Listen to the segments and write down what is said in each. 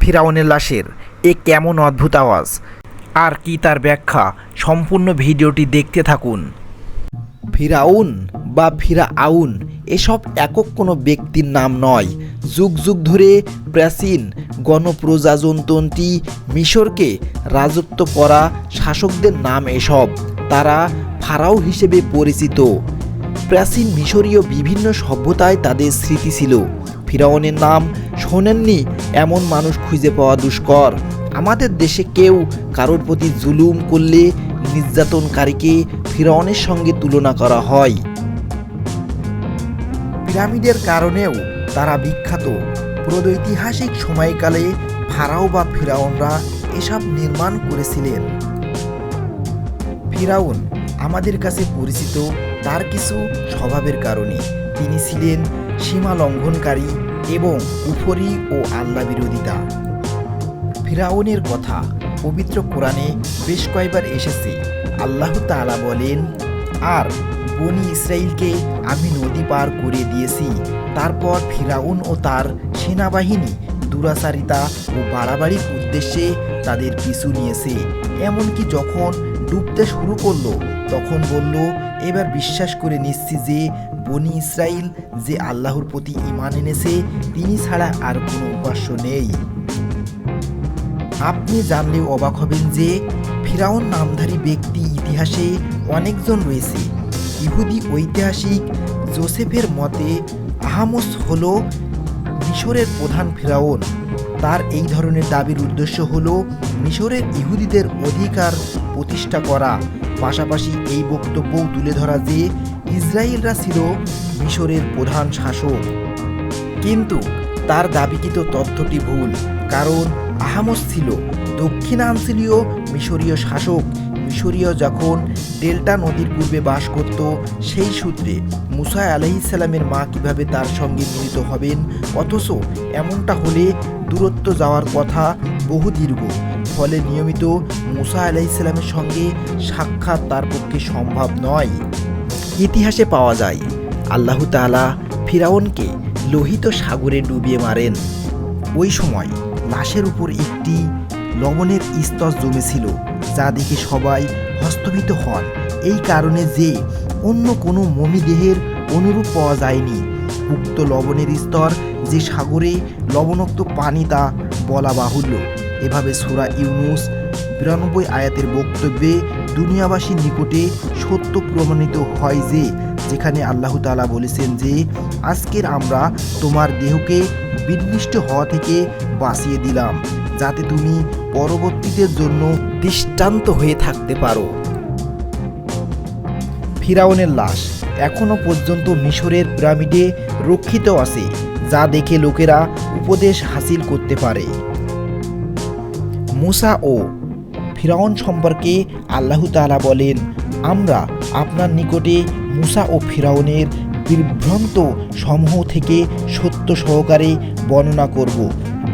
ফিরাউনের লাশের। এ কেমন অদ্ভুত আওয়াজ। আর কি তার ব্যাখ্যা। সম্পূর্ণ ভিডিওটি দেখতে থাকুন। ফিরাউন বা ফিরাআউন এসব একক কোনো ব্যক্তির নাম নয়। যুগ যুগ ধরে প্রাচীন গণপ্রজাতন্ত্রী মিশরকে রাজত্ব করা শাসকদের নাম এসব। তারা ফারাও হিসেবে পরিচিত। প্রাচীন মিশরীয় বিভিন্ন সভ্যতায় তাদের স্মৃতি ছিল। ফিরাউনের নাম, শোনেননি, এমন মানুষ খুঁজে পাওয়া দুষ্কর। আমাদের দেশে কেউ কারোর প্রতি জুলুম করলে নির্যাতনকারীকে ফিরাউনের সঙ্গে তুলনা করা হয়। পিরামিডের কারণেও তারা বিখ্যাত। প্রদৈতিহাসিক সময়কালে ফারাও বা ফিরাউনরা এসব নির্মাণ করেছিলেন। ফিরাউন আমাদের কাছে পরিচিত তার কিছু স্বভাবের কারণে তিনি ছিলেন সীমা লঙ্ঘনকারী এবং উপরি ও আল্লাহ বিরোধিতা। ফিরাউনের কথা পবিত্র কোরআনে বেশ কয়েকবার এসেছে। আল্লাহ তাআলা বলেন, আর বনি ইসরাইলকে আমি নদী পার করে দিয়েছি। তারপর ফিরাউন ও তার সেনাবাহিনী দুরাচারিতা ও বাড়াবাড়ির উদ্দেশ্যে তাদের পিছু নিয়েছে। এমনকি যখন ডুবতে শুরু করল, তখন বলল, এবার বিশ্বাস করে নিচ্ছি যে, বনি ইসরাইল যে আল্লাহর প্রতি ইমান এনেছে, তিনি ছাড়া আর কোনো উপাস্য নেই। আপনি জানলেও অবাক হবেন যে, ফিরাউন নামধারী ব্যক্তি ইতিহাসে অনেকজন রয়েছে। ইহুদি ঐতিহাসিক জোসেফের মতে, আহামস হল মিশরের প্রধান ফিরাউন। তার এই ধরনের দাবির উদ্দেশ্য হল মিশরের ইহুদিদের অধিকার প্রতিষ্ঠা করা। পাশাপাশি এই বক্তব্যও তুলে ধরা যে ইসরায়েলরা ছিল মিশরের প্রধান শাসক। কিন্তু তার দাবিকৃত তথ্যটি ভুল, কারণ আহামস ছিল দক্ষিণাঞ্চলীয় মিশরীয় শাসক। মিশরীয় যখন ডেল্টা নদীর পূর্বে বাস করত সেই সূত্রে মুসা আলহিসাল্লামের মা কীভাবে তার সঙ্গে মিলিত হবেন অথচ এমনটা হলে দূরত্ব যাওয়ার কথা বহু দীর্ঘ ফলে নিয়মিত মুসা আলাইসাল্লামের সঙ্গে সাক্ষাৎ তার পক্ষে সম্ভব নয় ইতিহাসে পাওয়া যায় আল্লাহ তাআলা ফিরাউনকে লোহিত সাগরে ডুবিয়ে মারেন ওই সময় লাশের উপর একটি লবণের স্তর জমেছিল, যা দেখে সবাই হস্তভীত হন। এই কারণে যে অন্য কোনো মমি দেহের অনুরূপ পাওয়া যায়নি। উক্ত লবণের স্তর যে সাগরে লবণাক্ত পানি তা বলা বাহুল্য। এভাবে সুরা ইউনুস বিরানব্বই আয়াতের বক্তব্যে দুনিয়াবাসীর নিকটে সত্য প্রমাণিত হয় যে, যেখানে আল্লাহ তাআলা বলেছেন যে, আজকের আমরা তোমার দেহকে বিনষ্ট হওয়া থেকে বাঁচিয়ে দিলাম, যাতে তুমি পরবর্তীদের জন্য দৃষ্টান্ত হয়ে থাকতে পারো। ফিরাউনের লাশ এখনও পর্যন্ত মিশরের পিরামিডে রক্ষিত আছে, যা দেখে লোকেরা উপদেশ হাসিল করতে পারে। মুসা ও ফিরাউন সম্পর্কে আল্লাহ তাআলা বলেন, আমরা আপনার নিকটে মুসা ও ফিরাউনের বিভ্রান্ত সমূহ থেকে সত্য সহকারে বর্ণনা করব,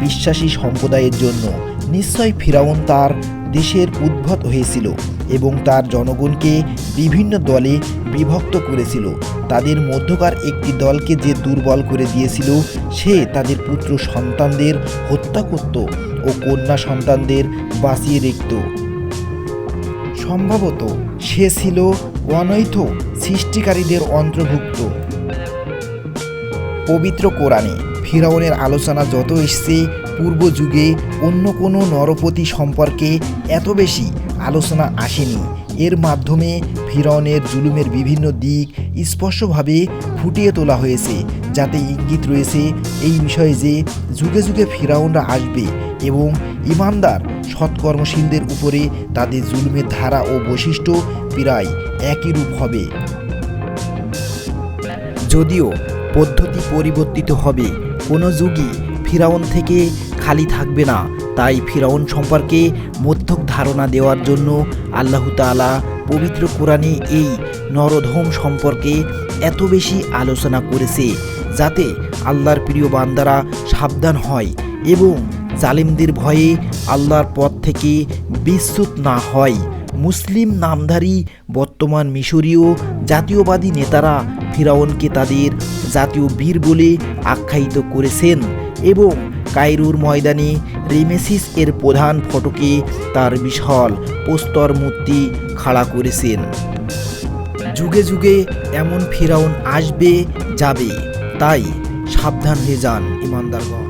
বিশ্বাসী সম্প্রদায়ের জন্য। নিশ্চয় ফিরাউন তার দেশের উদ্ভট হয়েছিল এবং তার জনগণকে বিভিন্ন দলে বিভক্ত করেছিল। তাদের মধ্যকার একটি দলকে যে দুর্বল করে দিয়েছিল, সে তাদের পুত্র সন্তানদের হত্যা করত ও কন্যা সন্তানদের বাঁচিয়ে রাখত। সম্ভবত সে ছিল অনৈথ সৃষ্টিকারীদের অন্তর্ভুক্ত। পবিত্র কোরআনে ফিরাউনের আলোচনা যত এসছে পূর্ব যুগে অন্য কোনো নরপতি সম্পর্কে এত বেশি আলোচনা আসেনি। এর মাধ্যমে ফিরাউনের জুলুমের বিভিন্ন দিক স্পষ্টভাবে ফুটিয়ে তোলা হয়েছে, যাতে ইঙ্গিত রয়েছে এই বিষয়ে যে যুগে যুগে ফিরাউনরা আসবে এবং ইমানদার, সৎকর্মশীলদের উপরে তাদের জুলুমের ধারা ও বৈশিষ্ট্য প্রায় একই রূপ হবে। যদিও পদ্ধতি পরিবর্তিত হবে, কোনো যুগই ফিরাউন থেকে খালি থাকবে না। তাই ফিরাউন সম্পর্কে মধ্যক ধারণা দেওয়ার জন্য আল্লাহ তাআলা পবিত্র কোরআনে এই নরধম সম্পর্কে এত বেশি আলোচনা করেছে, যাতে আল্লাহর প্রিয় বান্দারা সাবধান হয় এবং জালিমদের ভয়ে আল্লাহর পথ থেকে বিচ্যুত না হয়। মুসলিম নামধারী বর্তমান মিশরীয় জাতীয়বাদী নেতারা ফিরাউনকে তাদের জাতীয় বীর বলে আখ্যায়িত করেছেন এবং কায়রোর ময়দানে রেমেসিস এর প্রধান ফটকে তার বিশাল পোস্তর মূর্তি খাড়া করেছেন। যুগে যুগে এমন ফেরাউন আসবে, যাবে, তাই সাবধান হয়ে যান ইমানদারগণ।